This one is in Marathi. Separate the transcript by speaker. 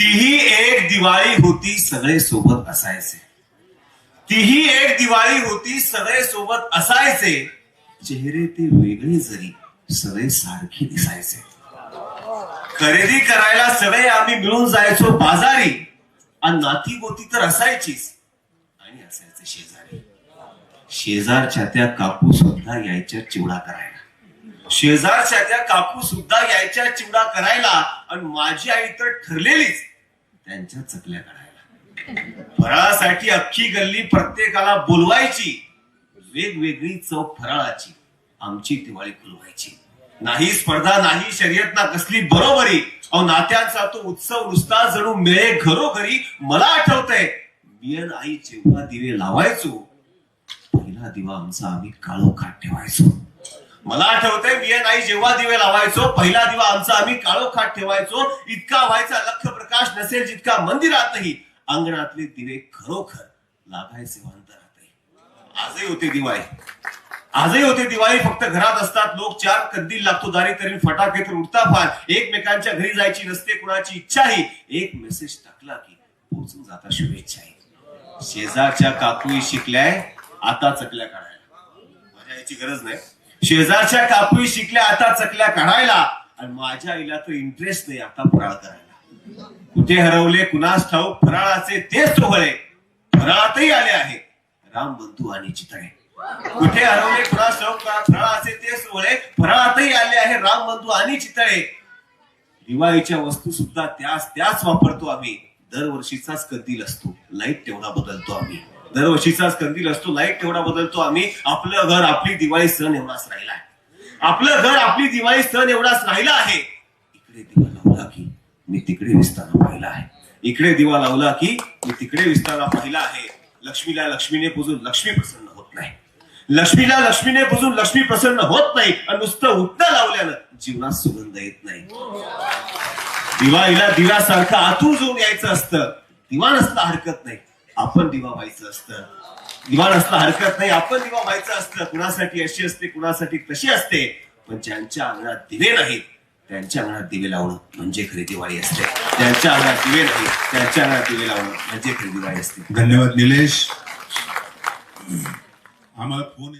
Speaker 1: तीही एक दिवाळी होती सगळे सोबत असायचे. तीही एक दिवाळी होती सगळे सोबत असायचे. चेहरे ते वेगळे जरी सगळे सारखे दिसायचे. खरेदी करायला सगळे आम्ही मिळून जायचो बाजारी. आणि नाती गोती तर असायचीच. आणि असायचे शेजारी. शेजारच्या त्या काकू सुद्धा यायच्या चिवडा करायला. शेजारच्या त्या काकू सुद्धा यायच्या चिवडा करायला आणि माझी आई तर ठरलेलीच. त्यांच्या चकल्या काढायला. फराळासाठी अख्खी गल्ली प्रत्येकाला बोलवायची. वेगवेगळी चव फराळाची. आमची दिवाळी खुलवायची. नाही स्पर्धा नाही शर्यत ना कसली बरोबरी. अहो नात्यांचा तो उत्सव नुसता जणू मिळे घरोघरी मला आठवतंय. मी आई जेव्हा दिवे लावायचो पहिला दिवा आमचा आम्ही काळोखात ठेवायचो. मला आठवतंय मी आई जेव्हा दिवे लावायचो पहिला दिवा आमचा आम्ही काळोखात ठेवायचो. इतका व्हायचा लख प्रकाश नसेल जितका मंदिरातही अंगणातले दिवे खरोखर लागायचे अंतरातही आजही होते दिवाळी. आजही होते दिवाळी फक्त घरात असतात लोक चार कंदील लागतो दारी तरी फटाके तर उठता फार. एकमेकांच्या घरी जायची नसते कुणाची इच्छाही. एक मेसेज टाकला की पोहोचून जाता शुभेच्छा शेजारच्या काकुई शिकल्याय आता चकल्या काढायला. माझ्या याची गरज नाही. शेजारच्या कापुई शिकल्या आता चकल्या काढायला. आणि माझ्या आईला तर इंटरेस्ट नाही आता फराळ करायला. कुठे हरवले कुणास ठाऊक फराळाचे ते सोहळे फराळातही आले आहे. राम बंधू आणि चितळे. कुठे हरवले कुणास ठाऊक फराळाचे ते सोहळे फराळातही आले आहे. राम बंधू आणि चितळे. दिवाळीच्या वस्तू सुद्धा त्याच त्याच वापरतो आम्ही. दरवर्षीचाच कंदील असतो. लाइट तेवढा बदलतो आम्ही. दरवर्षीचाच कंदील असतो. लाइट तेवढा बदलतो आम्ही. आपलं घर आपली दिवाळी सण एवढाच राहिला आहे. आपलं घर आपली दिवाळी सण एवढाच राहिला आहे. इकडे दिवा लावला की मी तिकडे विस्तारा पाहिला आहे. इकडे दिवा लावला की मी तिकडे विस्तारा पाहिला आहे. लक्ष्मीला लक्ष्मीने पुजून लक्ष्मी प्रसन्न होत नाही. लक्ष्मीला लक्ष्मीने पुजून लक्ष्मी प्रसन्न होत नाही आणि नुसतं उठणं लावल्यानं जीवनात सुगंध येत नाही. दिवाळीला दिव्यासारखं आतून जाऊन यायचं असतं. दिवा नसता हरकत नाही. आपण दिवा व्हायचं असतं. दिवा नसता हरकत नाही. आपण दिवा व्हायचं असतं. कुणासाठी अशी असते कुणासाठी तशी असते. पण ज्यांच्या अंगणात दिवे नाहीत त्यांच्या अंगणात दिवे लावणं म्हणजे खरी दिवाळी असते. त्यांच्या अंगणात दिवे नाही त्यांच्या अंगणात दिवे लावणं म्हणजे खरी दिवाळी असते.
Speaker 2: धन्यवाद निलेश. आम्हाला फोन